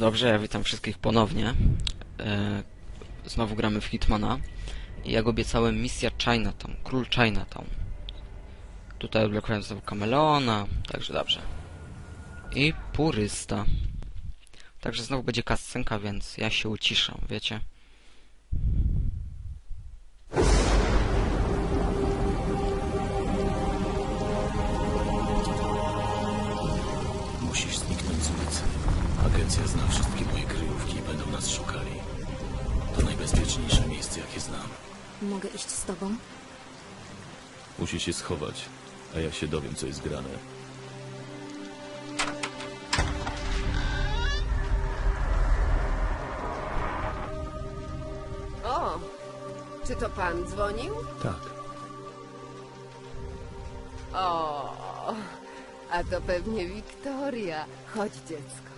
Dobrze, ja witam wszystkich ponownie. E, znowu gramy w Hitmana. Jak obiecałem, misja Chinatown, król Chinatown. Tutaj odblokowałem znowu Kameleona, także dobrze. I Purysta. Także znowu będzie kascenka, więc ja się uciszam, wiecie? Tobą? Musisz się schować, a ja się dowiem, co jest grane. O, czy to pan dzwonił? Tak. O, a to pewnie Wiktoria. Chodź, dziecko.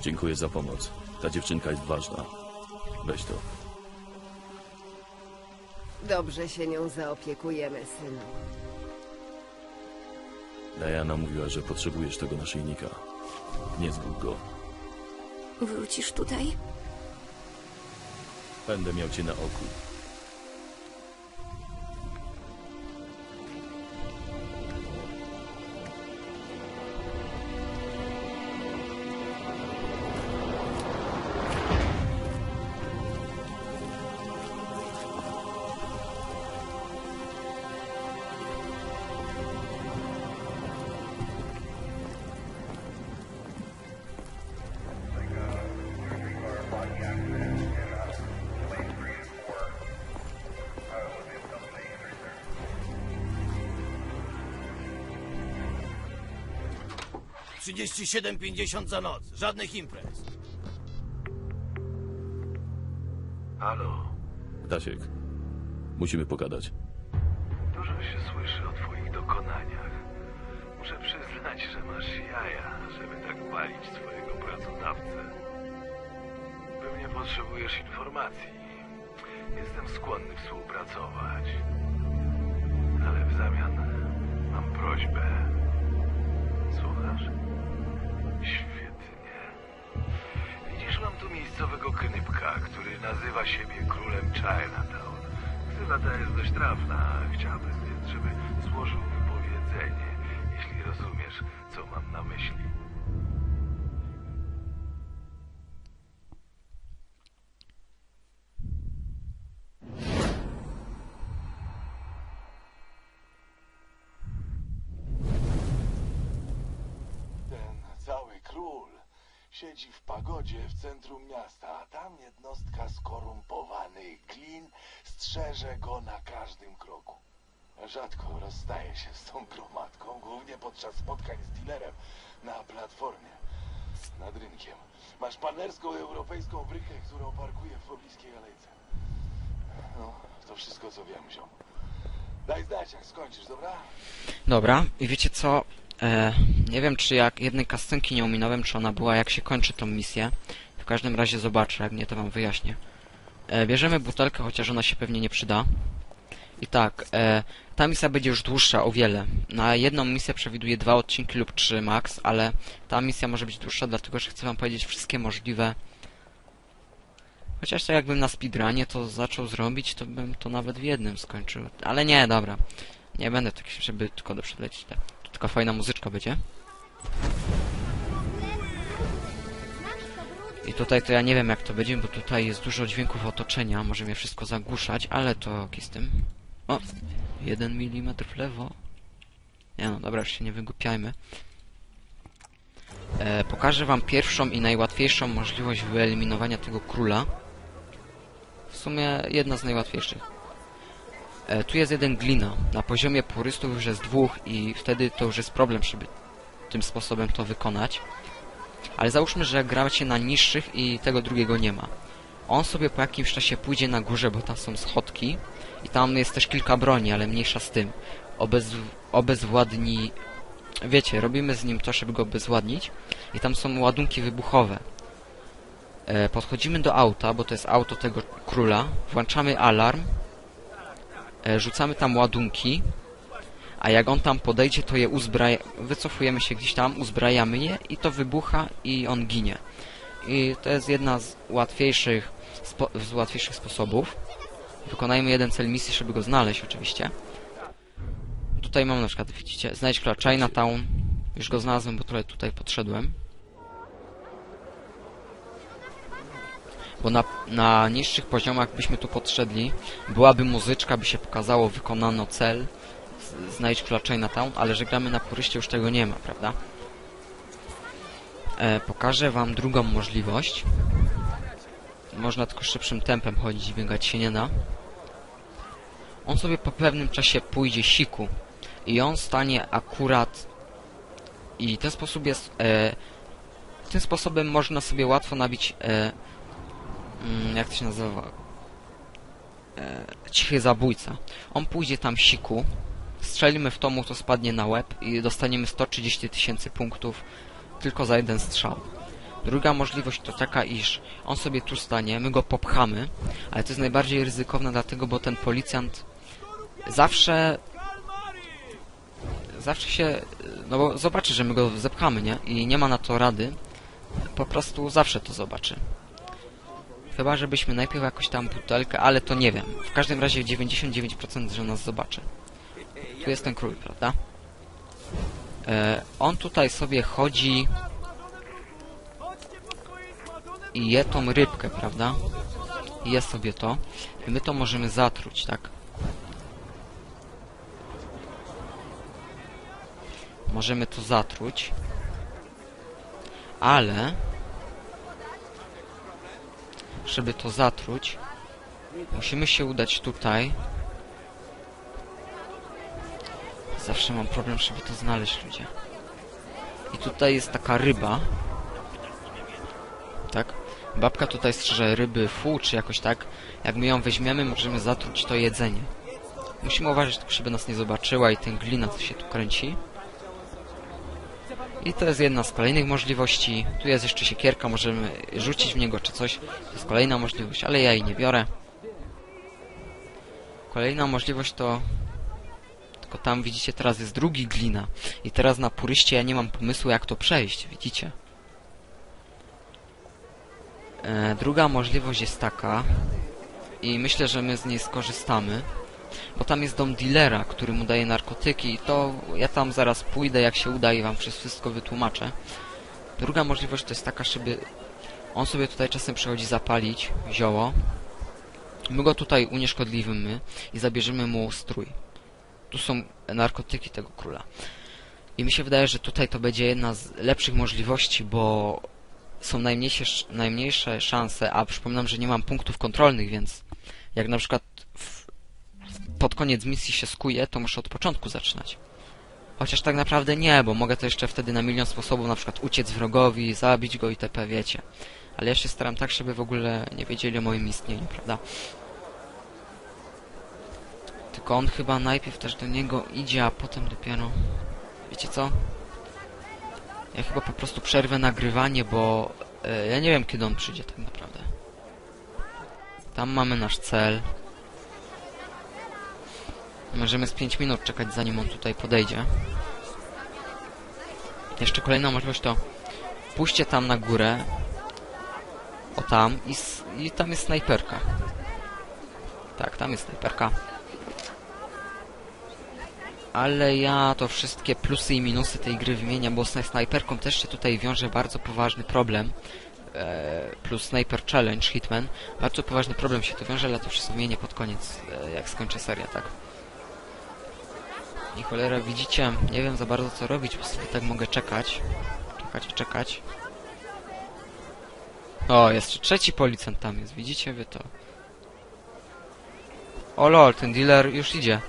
Dziękuję za pomoc. Ta dziewczynka jest ważna. Weź to. Dobrze się nią zaopiekujemy, synu. Diana mówiła, że potrzebujesz tego naszyjnika. Nie zgub go. Wrócisz tutaj? Będę miał cię na oku. Trzydzieści siedem pięćdziesiąt za noc. Żadnych imprez. Halo, Dasiek, musimy pogadać. dużo się słyszy o twoich dokonaniach. Muszę przyznać, że masz jaja, żeby tak palić swojego pracodawcę. Pewnie potrzebujesz informacji. Jestem skłonny współpracować. Ale w zamian mam prośbę. Słuchasz? Świetnie. Widzisz, mam tu miejscowego knypka, który nazywa siebie królem Chinatown. Ksywa ta jest dość trafna. Chciałbym więc, żeby złożył wypowiedzenie, siedzi w pagodzie w centrum miasta, a tam jednostka skorumpowany klin strzeże go na każdym kroku. Rzadko rozstaje się z tą gromadką, głównie podczas spotkań z dealerem na platformie nad rynkiem. Masz panerską europejską brykę, którą parkuje w pobliskiej alejce. No, to wszystko co wiem, ziom. Daj znać, jak skończysz, dobra? Dobra, i wiecie co? E, nie wiem, czy jak jednej kascenki nie ominąłem, czy ona była, jak się kończy tą misję. W każdym razie zobaczę, jak nie, to wam wyjaśnię. E, bierzemy butelkę, chociaż ona się pewnie nie przyda. I tak, e, ta misja będzie już dłuższa o wiele. Na jedną misję przewiduję dwa odcinki lub trzy max, ale ta misja może być dłuższa, dlatego że chcę wam powiedzieć wszystkie możliwe... Chociaż to jakbym na speedrunie to zaczął zrobić, to bym to nawet w jednym skończył. Ale nie, dobra. Nie będę tak, żeby tylko do przelecieć. Tylko fajna muzyczka będzie. I tutaj to ja nie wiem jak to będzie, bo tutaj jest dużo dźwięków otoczenia, może mnie wszystko zagłuszać, ale to z tym. O! Jeden milimetr w lewo. Nie no, dobra, już się nie wygłupiajmy. E, pokażę wam pierwszą i najłatwiejszą możliwość wyeliminowania tego króla. W sumie jedna z najłatwiejszych. E, tu jest jeden glina. Na poziomie purystów już jest dwóch i wtedy to już jest problem, żeby tym sposobem to wykonać. Ale załóżmy, że gracie na niższych i tego drugiego nie ma. On sobie po jakimś czasie pójdzie na górze, bo tam są schodki i tam jest też kilka broni, ale mniejsza z tym. Obez, obezwładni... Wiecie, robimy z nim to, żeby go obezwładnić i tam są ładunki wybuchowe. E, podchodzimy do auta, bo to jest auto tego króla, włączamy alarm, rzucamy tam ładunki, A jak on tam podejdzie, to je uzbraja... Wycofujemy się gdzieś tam, uzbrajamy je i to wybucha i on ginie. I to jest jedna z łatwiejszych, spo... z łatwiejszych sposobów. Wykonajmy jeden cel misji, żeby go znaleźć oczywiście. Tutaj mam na przykład, widzicie, znajdź króla Chinatown. Już go znalazłem, bo trochę tutaj podszedłem. Bo na, na niższych poziomach byśmy tu podszedli, byłaby muzyczka, by się pokazało, wykonano cel, znajdź króla Chinatown, ale że gramy na puryście już tego nie ma, prawda? E, pokażę wam drugą możliwość. Można tylko szybszym tempem chodzić biegać się nie da. On sobie po pewnym czasie pójdzie siku i on stanie akurat i ten sposób jest e, tym sposobem można sobie łatwo nabić e, mm, jak to się nazywa e, cichy zabójca on pójdzie tam siku strzelimy w to mu to spadnie na łeb i dostaniemy 130 tysięcy punktów tylko za jeden strzał druga możliwość to taka iż on sobie tu stanie my go popchamy ale to jest najbardziej ryzykowne dlatego bo ten policjant zawsze zawsze się, no bo zobaczy, że my go zepchamy, nie? I nie ma na to rady. Po prostu zawsze to zobaczy. Chyba, żebyśmy najpierw jakoś tam butelkę, ale to nie wiem. W każdym razie 99% że nas zobaczy. Tu jest ten król, prawda? E, on tutaj sobie chodzi i je tą rybkę, prawda? I je sobie to. I my to możemy zatruć, tak? możemy to zatruć. Ale żeby to zatruć musimy się udać tutaj. Zawsze mam problem, żeby to znaleźć ludzie. I tutaj jest taka ryba. Tak? Babka tutaj strzeże ryby fu, czy jakoś tak. Jak my ją weźmiemy, możemy zatruć to jedzenie. Musimy uważać, żeby nas nie zobaczyła i ten glina, co się tu kręci. I to jest jedna z kolejnych możliwości. Tu jest jeszcze siekierka, możemy rzucić w niego czy coś. To jest kolejna możliwość, ale ja jej nie biorę. Kolejna możliwość to... Tylko tam widzicie, teraz jest drugi glina. I teraz na puryście ja nie mam pomysłu jak to przejść, widzicie? E, druga możliwość jest taka. I myślę, że my z niej skorzystamy bo tam jest dom dealera, który mu daje narkotyki i to ja tam zaraz pójdę, jak się uda i wam wszystko wytłumaczę. Druga możliwość to jest taka, żeby on sobie tutaj czasem przychodzi zapalić zioło. My go tutaj unieszkodliwimy i zabierzemy mu strój. Tu są narkotyki tego króla. I mi się wydaje, że tutaj to będzie jedna z lepszych możliwości, bo są najmniejsze, najmniejsze szanse, a przypominam, że nie mam punktów kontrolnych, więc jak na przykład w pod koniec misji się skuje, to muszę od początku zaczynać. Chociaż tak naprawdę nie, bo mogę to jeszcze wtedy na milion sposobów, na przykład uciec wrogowi, zabić go itp., wiecie. Ale ja się staram tak, żeby w ogóle nie wiedzieli o moim istnieniu, prawda? Tylko on chyba najpierw też do niego idzie, a potem dopiero... Wiecie co? Ja chyba po prostu przerwę nagrywanie, bo... E, ja nie wiem, kiedy on przyjdzie tak naprawdę. Tam mamy nasz cel. Możemy z 5 minut czekać zanim on tutaj podejdzie. Jeszcze kolejna możliwość to pójście tam na górę. O tam i, i tam jest snajperka. Tak, tam jest snajperka. Ale ja to wszystkie plusy i minusy tej gry wymieniam, bo z snajperką też się tutaj wiąże bardzo poważny problem. E, plus Sniper Challenge Hitman. Bardzo poważny problem się tu wiąże, ale to wszystko wymienię pod koniec, e, jak skończę serię, tak? I cholera, widzicie, nie wiem za bardzo co robić, bo sobie tak mogę czekać. Czekać czekać. O, jeszcze trzeci policjant tam jest, widzicie wy to? O lol, ten dealer już idzie.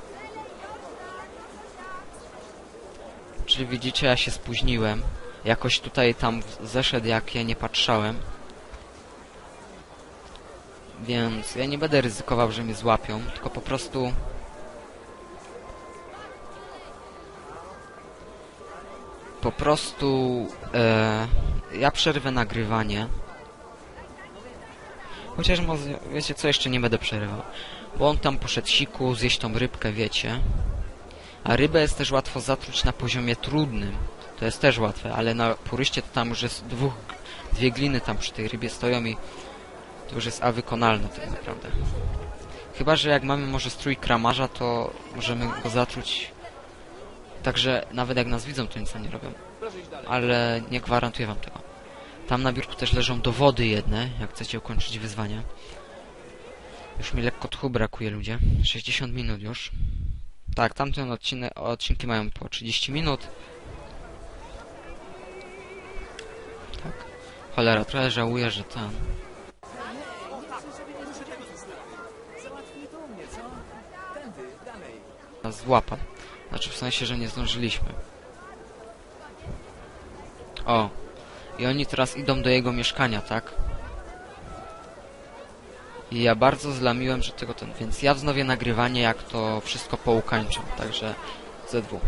Czyli widzicie, ja się spóźniłem. Jakoś tutaj tam zeszedł, jak ja nie patrzałem. Więc ja nie będę ryzykował, że mnie złapią, tylko po prostu po prostu e, ja przerwę nagrywanie. Chociaż może, wiecie co, jeszcze nie będę przerywał. Bo on tam poszedł siku, zjeść tą rybkę, wiecie. A rybę jest też łatwo zatruć na poziomie trudnym. To jest też łatwe, ale na puryście to tam już jest dwóch, dwie gliny tam przy tej rybie stoją i to już jest a wykonalne tak naprawdę. Chyba, że jak mamy może strój kramarza, to możemy go zatruć. Także nawet jak nas widzą, to nic nam nie robią. Ale nie gwarantuję wam tego. Tam na biurku też leżą dowody jedne, jak chcecie ukończyć wyzwanie. Już mi lekko tchu brakuje, ludzie. 60 minut już. Tak, tamten odcinek, odcinki mają po 30 minut. Tak. Cholera, trochę żałuję, że tam... Nas złapał. Znaczy w sensie, że nie zdążyliśmy. O. I oni teraz idą do jego mieszkania, tak? I ja bardzo zlamiłem, że tego ten... Więc ja wznowię nagrywanie, jak to wszystko poukańczę. Także ZW.